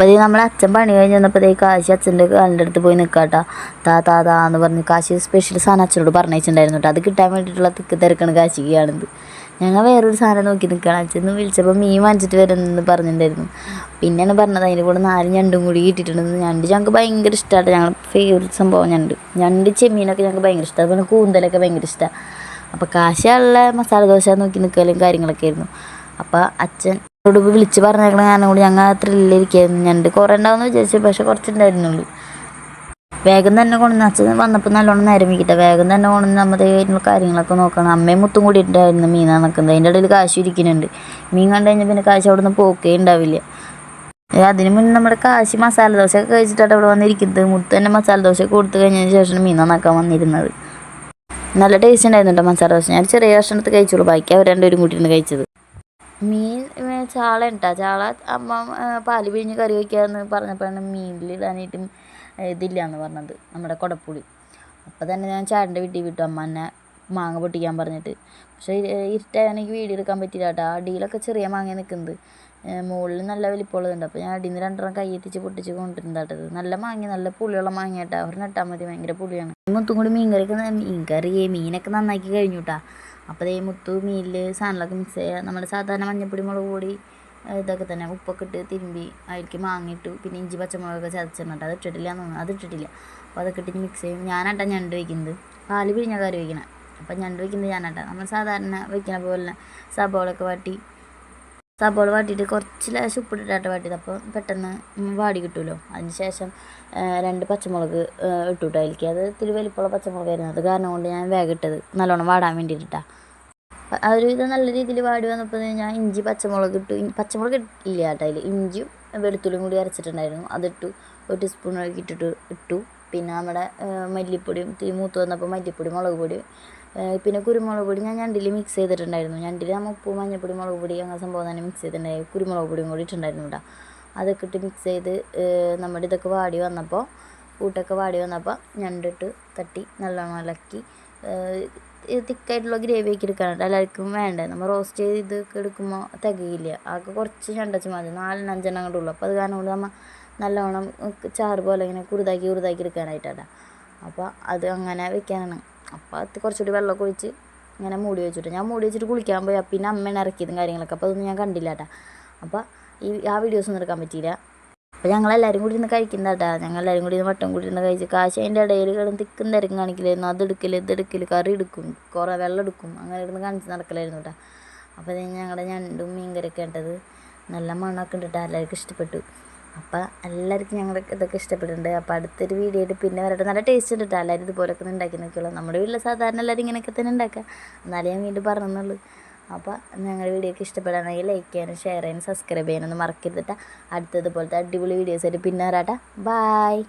അപ്പോൾ നമ്മളെ അച്ഛൻ പണി കഴിഞ്ഞ് വന്നപ്പോഴത്തേക്ക് കാശി അച്ഛന്റെ കാലിന്റെ അടുത്ത് പോയി നിൽക്കാട്ടാ താ താ താ എന്ന് പറഞ്ഞ് കാശി സ്പെഷ്യൽ സാധനം അച്ഛനോട് പറഞ്ഞിട്ടുണ്ടായിരുന്നു അത് കിട്ടാൻ വേണ്ടിയിട്ടുള്ള തിക്ക് തിരക്കാണ് കാശിക്കാണിത് ഞങ്ങൾ വേറൊരു സാധനം നോക്കി നിൽക്കണം അച്ഛൻ വിളിച്ചപ്പോൾ മീൻ വാങ്ങിച്ചിട്ട് വരുമെന്ന് പറഞ്ഞിട്ടുണ്ടായിരുന്നു. പിന്നെയാണ് പറഞ്ഞത് അതിന്റെ കൂടെ നാല് ഞണ്ടും കൂടി കിട്ടിയിട്ടുണ്ടെന്ന്. ഞണ്ട് ഞങ്ങൾക്ക് ഭയങ്കര ഇഷ്ടമാണ് ഞങ്ങൾ ഫേവറേറ്റ് സംഭവം ഞണ്ട്. ഞണ്ട് ചെമ്മീനൊക്കെ ഞങ്ങൾക്ക് ഭയങ്കര ഇഷ്ടമാണ് അതുപോലെ കൂന്തലൊക്കെ ഭയങ്കര ഇഷ്ടമാണ് അപ്പോൾ കാശുള്ള മസാല ദോശ നോക്കി നിൽക്കലും കാര്യങ്ങളൊക്കെ ആയിരുന്നു. അപ്പോൾ അച്ഛൻ ോട് വിളിച്ച് പറഞ്ഞേക്കണ കാരണം കൂടി ഞങ്ങൾ ത്രില്ലിരിക്കായിരുന്നു ഞണ്ട് കുറേ ഉണ്ടാവുമെന്ന് വിചാരിച്ചു പക്ഷെ കുറച്ചുണ്ടായിരുന്നുള്ളൂ. വേഗം തന്നെ കൊണ്ടുവന്ന് അച്ഛൻ വന്നപ്പോൾ നല്ലോണം നേരം വീക്കിട്ട വേഗം തന്നെ കൊണ്ടുവന്ന് നമ്മുടെ കാര്യങ്ങളൊക്കെ നോക്കണം. അമ്മയും മുത്തും കൂടി ഉണ്ടായിരുന്നു മീനാ നിൽക്കുന്നത് അതിന്റെ ഇടയിൽ കാശ് ഇരിക്കുന്നുണ്ട്. മീൻ കണ്ടു കഴിഞ്ഞാൽ പിന്നെ കാശ് അവിടെ നിന്ന് പോക്കേ ഉണ്ടാവില്ല അതിന് മുന്നേ നമ്മുടെ കാശി മസാല ദോശ ഒക്കെ കഴിച്ചിട്ടാണ് അവിടെ വന്നിരിക്കുന്നത്. മുത്ത് തന്നെ മസാല ദോശ ഒക്കെ കൊടുത്തു കഴിഞ്ഞതിന് ശേഷം മീൻ നന്നാക്കാൻ വന്നിരുന്നത്. നല്ല ടേസ്റ്റ് ഉണ്ടായിരുന്നു കേട്ടോ മസാല ദോശ. ഞാൻ ചെറിയ കഷ്ണത്ത് കഴിച്ചോളൂ ബാക്കി അവർ രണ്ടുപേരും കൂട്ടിയാണ് കഴിച്ചത്. മീൻ ചാള ഉണ്ടാ ചാള അമ്മ പാൽ പിഴിഞ്ഞ് കറി വയ്ക്കാന്ന് പറഞ്ഞപ്പോഴാണ് ഏ, ഇതില്ലാന്ന് പറഞ്ഞത് നമ്മുടെ കുടപ്പുളി. അപ്പോൾ തന്നെ ഞാൻ ചേട്ടന്റെ വീട്ടിൽ വിട്ടു. അമ്മ എന്നെ മാങ്ങ പൊട്ടിക്കാൻ പറഞ്ഞിട്ട്. പക്ഷേ ഇരുട്ടായ എനിക്ക് വീഡിയോ എടുക്കാൻ പറ്റില്ല കേട്ടോ. അടിയിലൊക്കെ ചെറിയ മാങ്ങ നിൽക്കുന്നത്. മുകളിൽ നല്ല വലിപ്പമുള്ളതുണ്ട്. അപ്പോൾ ഞാൻ അടിയിൽ നിന്ന് രണ്ടെണ്ണം കയ്യെത്തിച്ച് പൊട്ടിച്ച് കൊണ്ടിരുന്നതാട്ടത് നല്ല മാങ്ങ നല്ല പുളിയുള്ള മാങ്ങ കേട്ടോ. അവർ നട്ടാൽ മതി ഭയങ്കര പുളിയാണ്. മുത്തും കൂടി മീൻ മീൻകറി മീൻ കറി മീനൊക്കെ നന്നാക്കി കഴിഞ്ഞു കേട്ടോ അപ്പോൾ ഈ മുത്തു മീനിൽ സാധനങ്ങളൊക്കെ മിക്സ് ചെയ്യുക നമ്മൾ സാധാരണ മഞ്ഞപ്പൊടി മുളക് പൊടി ഇതൊക്കെ തന്നെ ഉപ്പൊക്കെ ഇട്ട് തിരുമ്പി അതിലേക്ക് മാങ്ങിയിട്ടു പിന്നെ ഇഞ്ചി പച്ചമുളകൊക്കെ ചതച്ചിട്ടുണ്ട് അത് ഇട്ടിട്ടില്ല എന്ന് അത് ഇട്ടിട്ടില്ല. അപ്പോൾ അതൊക്കെ ഇട്ടിട്ട് മിക്സ് ചെയ്യും. ഞാനാട്ടാ ഞണ്ട് വയ്ക്കുന്നത് പാൽ പിഴിഞ്ഞ കറി വയ്ക്കണം അപ്പം ഞണ്ട് വയ്ക്കുന്നത് ഞാനാട്ടാ. നമ്മൾ സാധാരണ വയ്ക്കണ പോലെ സബോളൊക്കെ വാട്ടി സബോള വാട്ടിയിട്ട് കുറച്ച് ലേശം ഉപ്പിട്ടിട്ടാട്ട് വാട്ടിയത്. അപ്പോൾ പെട്ടെന്ന് വാടി കിട്ടുമല്ലോ അതിന് ശേഷം രണ്ട് പച്ചമുളക് ഇട്ടിട്ടായിരിക്കും അത് ഇത്തിരി വലിപ്പമുള്ള പച്ചമുളക് ആയിരുന്നു. അത് കാരണം കൊണ്ട് ഞാൻ വേഗം ഇട്ടത്. നല്ലോണം വാടാൻ വേണ്ടിയിട്ടാണ് ഒരു ഇത് നല്ല രീതിയിൽ വാടി വന്നപ്പോൾ ഞാൻ ഇഞ്ചി പച്ചമുളക് ഇട്ടു. പച്ചമുളക് ഇല്ല കേട്ടോ അതിൽ ഇഞ്ചിയും വെളുത്തുള്ളിയും കൂടി അരച്ചിട്ടുണ്ടായിരുന്നു. അതിട്ടു. ഒരു ടീസ്പൂൺ ഇട്ടിട്ട് ഇട്ടു. പിന്നെ നമ്മുടെ മല്ലിപ്പൊടിയും തീ മൂത്ത് വന്നപ്പോൾ മല്ലിപ്പൊടി മുളക് പൊടി പിന്നെ കുരുമുളക് പൊടി ഞാൻ ഞണ്ടിൽ മിക്സ് ചെയ്തിട്ടുണ്ടായിരുന്നു. ഞണ്ടിൽ നമ്മൾ ഉപ്പ് മഞ്ഞപ്പൊടി മുളക് പൊടി അങ്ങനെ സംഭവം തന്നെ മിക്സ് ചെയ്തിട്ടുണ്ടായിരുന്നു കുരുമുളക് പൊടിയും കൂടി ഇട്ടിട്ടുണ്ടായിരുന്നു കേട്ടോ അതൊക്കെ ഇട്ട് മിക്സ് ചെയ്ത് നമ്മുടെ ഇതൊക്കെ വാടി വന്നപ്പോൾ കൂട്ടൊക്കെ വാടി വന്നപ്പോൾ ഞണ്ടിട്ട് തട്ടി നല്ലോണം ഇളക്കി തിക്കായിട്ടുള്ള ഗ്രേവി ആക്കി എടുക്കാനുണ്ട് എല്ലാവർക്കും വേണ്ടേ. നമ്മൾ റോസ്റ്റ് ചെയ്ത് ഇതൊക്കെ എടുക്കുമ്പോൾ തികയില്ല. ആകെ കുറച്ച് ഞണ്ടച്ച് മതി. നാലെണ്ണം അഞ്ചെണ്ണം അങ്ങോട്ട് ഉള്ളൂ. അപ്പോൾ അത് കാരണം കൊണ്ട് നമ്മൾ നല്ലോണം ചാറ് പോലെ ഇങ്ങനെ കുറുതാക്കി കുറുതാക്കി എടുക്കാനായിട്ടാണ്. അപ്പോൾ അത് അങ്ങനെ വെക്കാനാണ്. അപ്പോൾ അത് കുറച്ചുകൂടി വെള്ളമൊക്കെ ഒഴിച്ച് ഇങ്ങനെ മൂടി വെച്ചിട്ട് ഞാൻ മൂടി വെച്ചിട്ട് കുളിക്കാൻ പോയി. പിന്നെ അമ്മയാണ് ഇറക്കിയതും കാര്യങ്ങളൊക്കെ. അപ്പോൾ അതൊന്നും ഞാൻ കണ്ടില്ല കേട്ടോ അപ്പോൾ ഈ ആ വീഡിയോസ് ഒന്നും എടുക്കാൻ പറ്റിയില്ല. അപ്പോൾ ഞങ്ങളെല്ലാവരും കൂടി ഇരുന്ന് കഴിക്കുന്നതാട്ടാ ഞങ്ങളെല്ലാവരും കൂടി ഇരുന്ന് വട്ടം കൂടി ഇരുന്ന് കഴിച്ച് കാശ് അതിന്റെ ഇടയിൽ കിടന്ന് തിക്കും തിരക്കും കാണിക്കില്ലായിരുന്നു അത് എടുക്കില്ല ഇത് ഇതെടുക്കൽ കറി എടുക്കും കുറേ വെള്ളം എടുക്കും. അങ്ങനെ ഇരുന്ന് കാണിച്ച് നടക്കലായിരുന്നു കേട്ടോ അപ്പോൾ ഞങ്ങളുടെ ഞണ്ടും മീൻകറിയൊക്കെ ഇട്ടത് നല്ല മണമൊക്കെ ഉണ്ട് കേട്ടോ എല്ലാവർക്കും ഇഷ്ടപ്പെട്ടു. അപ്പോൾ എല്ലാവർക്കും ഞങ്ങളുടെ ഇതൊക്കെ ഇഷ്ടപ്പെട്ടിട്ടുണ്ട്. അപ്പോൾ അടുത്തൊരു വീഡിയോ ആയിട്ട് പിന്നെ വരട്ടെ. നല്ല ടേസ്റ്റ് ഉണ്ട് കേട്ടോ എല്ലാവരും ഇതുപോലൊക്കെ ഒന്ന് ഉണ്ടാക്കി നോക്കിയുള്ളൂ നമ്മുടെ വീട്ടിൽ സാധാരണ എല്ലാവരും ഇങ്ങനെയൊക്കെ തന്നെ ഉണ്ടാക്കുക എന്നാലേ ഞാൻ വീണ്ടും പറഞ്ഞെന്നുള്ളൂ. അപ്പോൾ ഞങ്ങളുടെ വീഡിയോ ഒക്കെ ഇഷ്ടപ്പെടുകയാണെങ്കിൽ ലൈക്ക് ചെയ്യാനും ഷെയർ ചെയ്യാനും സബ്സ്ക്രൈബ് ചെയ്യാനൊന്നും മറക്കരുത് കേട്ടോ അടുത്തതുപോലത്തെ അടിപൊളി വീഡിയോസ് ആയിട്ട് പിന്നെ വരാട്ടാ. ബായ്